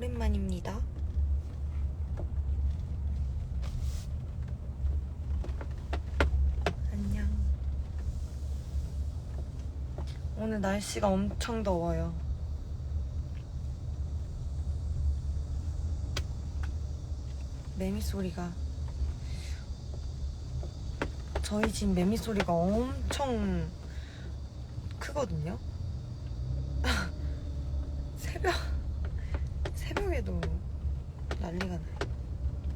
시간입니다. 안녕. 오늘 날씨가 엄청 더워요. 매미 소리가 저희 집 매미 소리가 엄청 크거든요. 새벽 새벽에도 난리가 나요.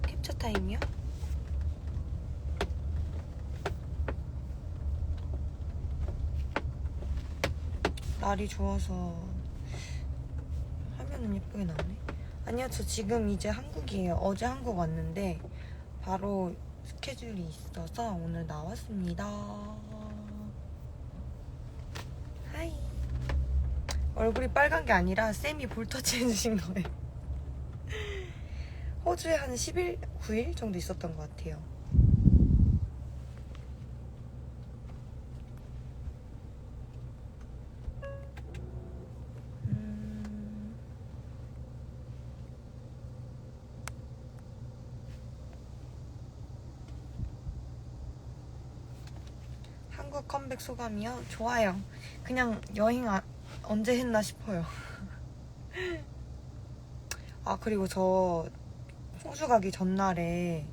캡처 타임이요? 날이 좋아서 화면은 예쁘게 나오네. 아니요, 저 지금 이제 한국이에요. 어제 한국 왔는데 바로 스케줄이 있어서 오늘 나왔습니다. 하이. 얼굴이 빨간 게 아니라 쌤이 볼터치 해주신 거예요. 호주에 한 10일, 9일 정도 있었던 것 같아요. 음, 한국 컴백 소감이요? 좋아요. 그냥 여행 아- 언제 했나 싶어요. 아, 그리고 저 호주 가기 전날에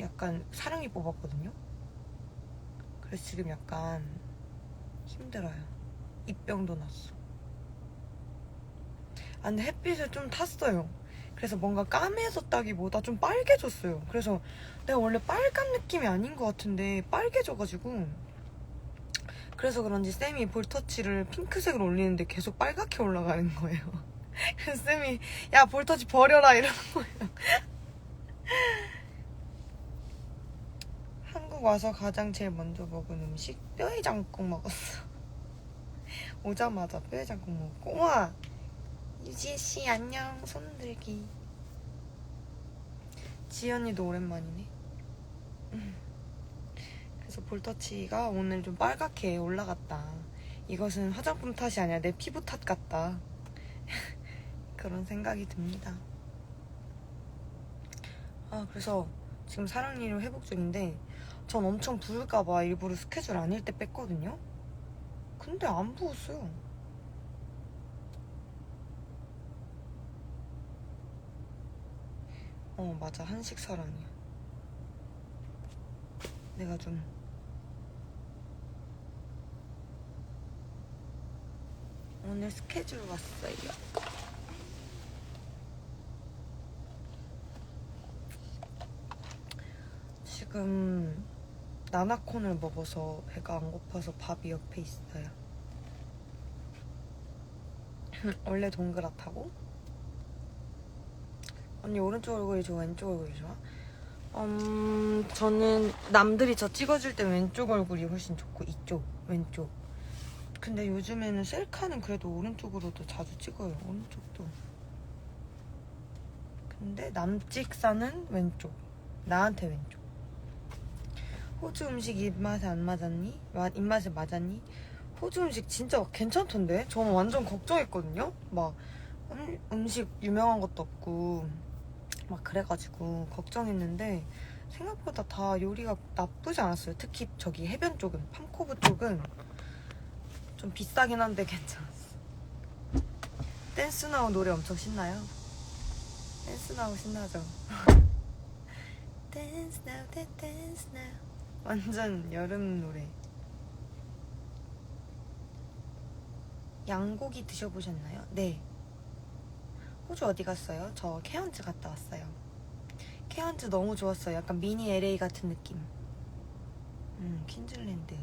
약간 사랑이 뽑았거든요? 그래서 지금 약간 힘들어요. 입병도 났어. 아, 근데 햇빛을 좀 탔어요. 그래서 뭔가 까매졌다기보다 좀 빨개졌어요. 그래서 내가 원래 빨간 느낌이 아닌 것 같은데 빨개져가지고 그래서 그런지 쌤이 볼터치를 핑크색으로 올리는데 계속 빨갛게 올라가는 거예요. 그래서 쌤이 야 볼터치 버려라 이러는 거예요. 한국 와서 가장 제일 먼저 먹은 음식 뼈해장국 먹었어. 오자마자 뼈해장국 먹고 우와 유지혜 씨 안녕 손들기. 지연이도 오랜만이네. 음. 그래서 볼터치가 오늘 좀 빨갛게 올라갔다. 이것은 화장품 탓이 아니라 내 피부 탓 같다. 그런 생각이 듭니다. 아, 그래서 지금 사랑니를 회복 중인데, 전 엄청 부을까봐 일부러 스케줄 아닐 때 뺐거든요? 근데 안 부었어요. 어, 맞아. 한식 사랑이야. 내가 좀 오늘 스케줄 왔어요. 지금 나나콘을 먹어서 배가 안 고파서 밥이 옆에 있어요. 원래 동그랗다고? 언니 오른쪽 얼굴이 좋아, 왼쪽 얼굴이 좋아? 음, 저는 남들이 저 찍어줄 때 왼쪽 얼굴이 훨씬 좋고 이쪽, 왼쪽. 근데 요즘에는 셀카는 그래도 오른쪽으로도 자주 찍어요. 오른쪽도. 근데 남찍사는 왼쪽. 나한테 왼쪽. 호주 음식 입맛에 안 맞았니? 마- 입맛에 맞았니? 호주 음식 진짜 괜찮던데? 저는 완전 걱정했거든요? 막 음, 음식 유명한 것도 없고 막 그래가지고 걱정했는데 생각보다 다 요리가 나쁘지 않았어요. 특히 저기 해변 쪽은 팜코브 쪽은 좀 비싸긴 한데 괜찮았어. 댄스 나우 노래 엄청 신나요? 댄스 나우 신나죠? 댄스 나우 댄스 나우 완전 여름 노래. 양고기 드셔보셨나요? 네. 호주 어디 갔어요? 저 케언즈 갔다 왔어요. 케언즈 너무 좋았어요. 약간 미니 LA 같은 느낌. 음, 퀸즐랜드.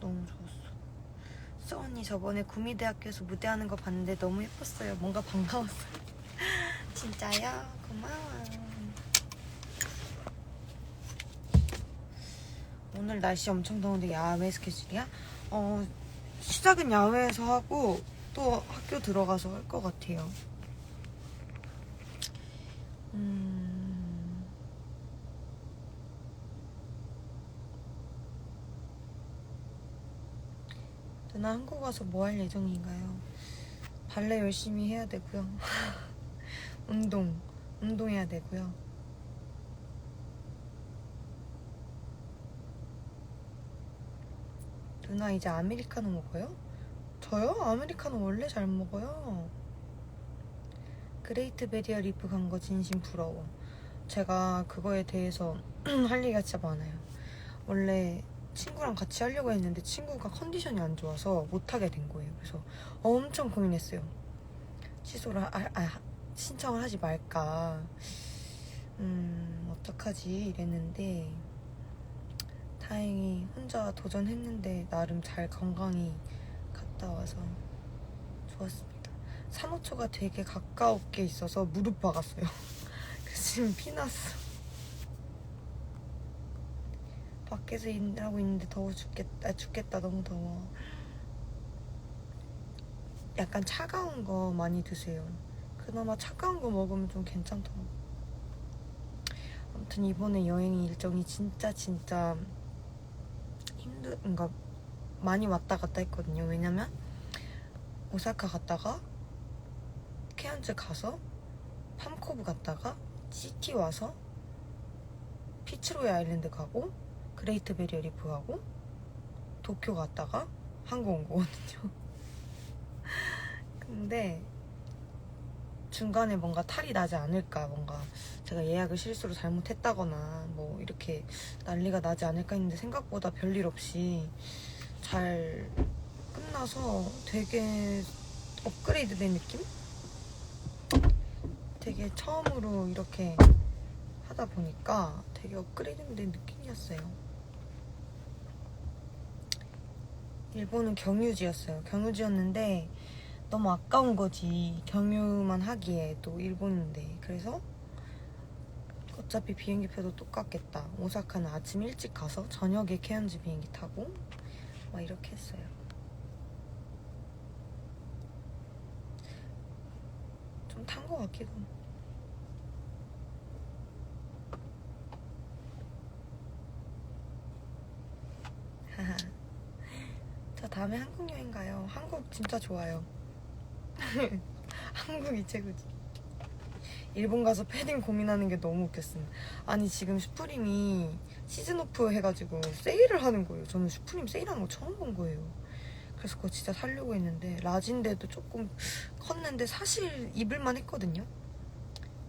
너무 좋았어. 수 언니 저번에 구미대학교에서 무대하는 거 봤는데 너무 예뻤어요. 뭔가 반가웠어요. 진짜요? 고마워. 오늘 날씨 엄청 더운데 야외 스케줄이야? 어, 시작은 야외에서 하고 또 학교 들어가서 할 것 같아요. 음... 누나 한국 와서 뭐 할 예정인가요? 발레 열심히 해야 되고요. 운동, 운동해야 되고요. 누나 이제 아메리카노 먹어요? 저요? 아메리카노 원래 잘 먹어요. 그레이트 베리어 리프 간 거 진심 부러워. 제가 그거에 대해서 할 얘기가 진짜 많아요. 원래 친구랑 같이 하려고 했는데 친구가 컨디션이 안 좋아서 못 하게 된 거예요. 그래서 엄청 고민했어요. 취소를 하, 아, 아, 신청을 하지 말까. 음 어떡하지 이랬는데 다행히 혼자 도전했는데 나름 잘 건강히 갔다 와서 좋았습니다. 3호초가 되게 가까웠게 있어서 무릎 박았어요. 그래서 지금 피났어. 밖에서 일하고 있는데 더워 죽겠다. 아, 죽겠다. 너무 더워. 약간 차가운 거 많이 드세요. 그나마 차가운 거 먹으면 좀 괜찮더라고. 아무튼 이번에 여행 일정이 진짜 진짜 그러니까 많이 왔다 갔다 했거든요. 왜냐면 오사카 갔다가 케안즈 가서 팜코브 갔다가 시티 와서 피츠로이 아일랜드 가고 그레이트 베리어 리프 가고 도쿄 갔다가 한국 온 거거든요. 근데 중간에 뭔가 탈이 나지 않을까 뭔가 제가 예약을 실수로 잘못했다거나 뭐 이렇게 난리가 나지 않을까 했는데 생각보다 별일 없이 잘 끝나서 되게 업그레이드 된 느낌? 되게 처음으로 이렇게 하다 보니까 되게 업그레이드 된 느낌이었어요. 일본은 경유지였어요. 경유지였는데 너무 아까운 거지. 경유만 하기에 또 일본인데. 그래서 어차피 비행기표도 똑같겠다. 오사카는 아침 일찍 가서 저녁에 케언즈 비행기 타고 막 이렇게 했어요. 좀 탄 거 같기도. 저 다음에 한국 여행 가요. 한국 진짜 좋아요. 한국이 최고지. 일본 가서 패딩 고민하는 게 너무 웃겼습니다. 아니 지금 슈프림이 시즌 오프 해가지고 세일을 하는 거예요. 저는 슈프림 세일하는 거 처음 본 거예요. 그래서 그거 진짜 사려고 했는데 라진데도 조금 컸는데 사실 입을만 했거든요.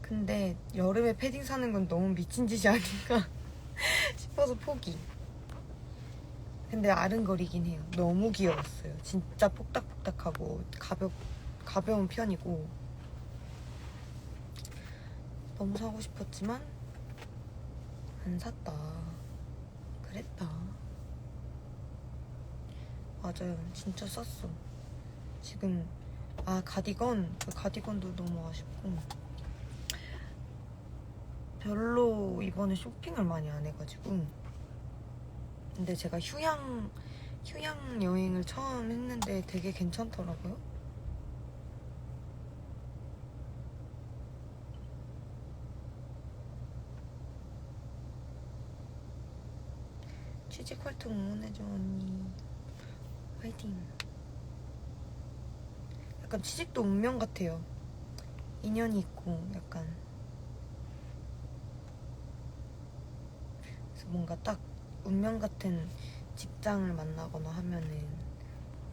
근데 여름에 패딩 사는 건 너무 미친 짓이 아닌가 싶어서 포기. 근데 아른거리긴 해요. 너무 귀여웠어요. 진짜 폭닥폭닥하고 가볍 가벼운 편이고 너무 사고 싶었지만 안 샀다. 그랬다. 맞아요. 진짜 쌌어. 지금 아 가디건 그 가디건도 너무 아쉽고 별로 이번에 쇼핑을 많이 안 해가지고 근데 제가 휴양 휴양 여행을 처음 했는데 되게 괜찮더라고요. 취직 활동 응원해줘 언니. 화이팅. 약간 취직도 운명 같아요. 인연이 있고 약간. 그래서 뭔가 딱 운명 같은 직장을 만나거나 하면은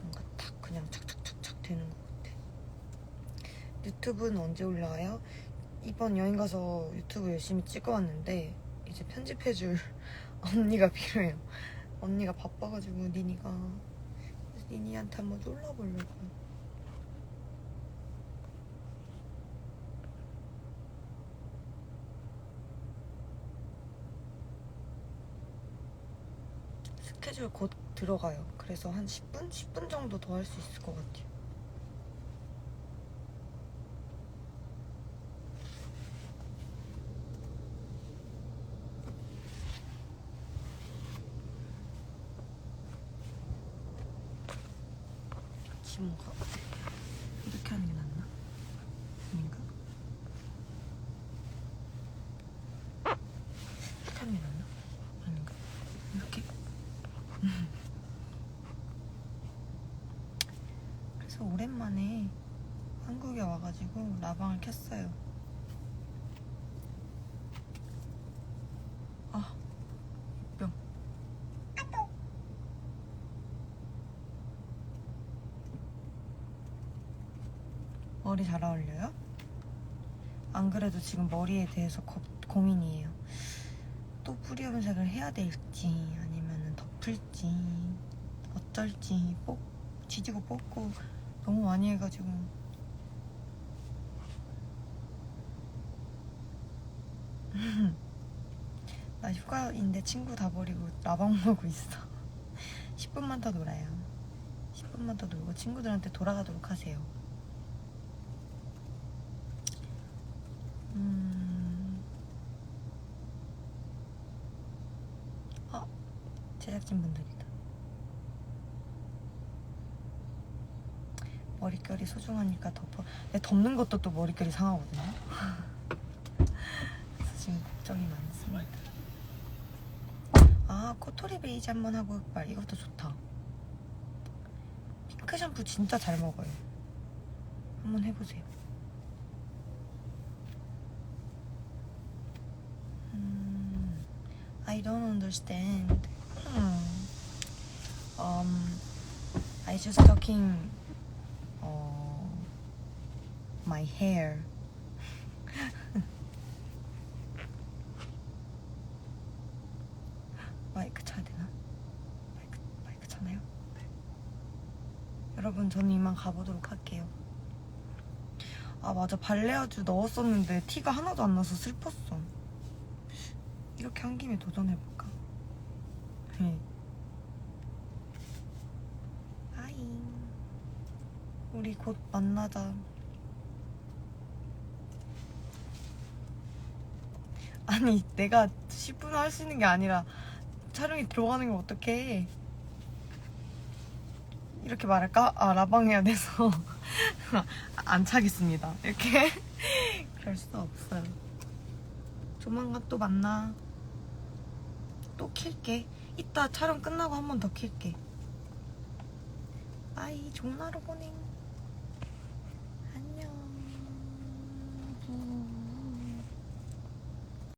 뭔가 딱 그냥 착착착착 되는 것 같아. 유튜브는 언제 올라와요? 이번 여행 가서 유튜브 열심히 찍어왔는데 이제 편집해줄 언니가 필요해요. 언니가 바빠가지고 니니가 니니한테 한번 쫄라보려고. 스케줄 곧 들어가요. 그래서 한 10분? 10분 정도 더 할 수 있을 것 같아요. 지문가? 이렇게 하는 게 낫나? 아닌가? 이렇게 하는 게 낫나? 아닌가? 이렇게? 그래서 오랜만에 싶어가지고 라방을 켰어요. 아, 뿅. 머리 잘 어울려요? 안 그래도 지금 머리에 대해서 겁- 고민이에요. 또 뿌리 염색을 해야 될지 아니면 덮을지 어쩔지 뽑 지지고 뽑고 너무 많이 해가지고. 나 휴가인데 친구 다 버리고 라방 보고 있어. 10분만 더 놀아요. 10분만 더 놀고 친구들한테 돌아가도록 하세요 음... 어? 제작진분들이다 머릿결이 소중하니까 덮어. 근데 덮는 것도 또 머릿결이 상하거든요. 그래서 지금 걱정이 많습니다. 아 코토리 베이지 한번 하고 말. 이것도 좋다. 핑크 샴푸 진짜 잘 먹어요. 한번 해보세요. 음, I don't understand. um, I just talking uh, my hair 마이크 차야 되나? 마이크, 마이크 차나요? 네. 여러분 저는 이만 가보도록 할게요. 아 맞아 발레아주 넣었었는데 티가 하나도 안 나서 슬펐어. 이렇게 한 김에 도전해볼까? 네. 아잉 우리 곧 만나자. 아니 내가 10분 할 수 있는 게 아니라 촬영이 들어가는 걸 어떡해? 이렇게 말할까? 아 라방 해야 돼서. 안 차겠습니다. 이렇게. 그럴 수 없어요. 조만간 또 만나. 또 킬게. 이따 촬영 끝나고 한 번 더 킬게. 빠이. 좋은 하루 보내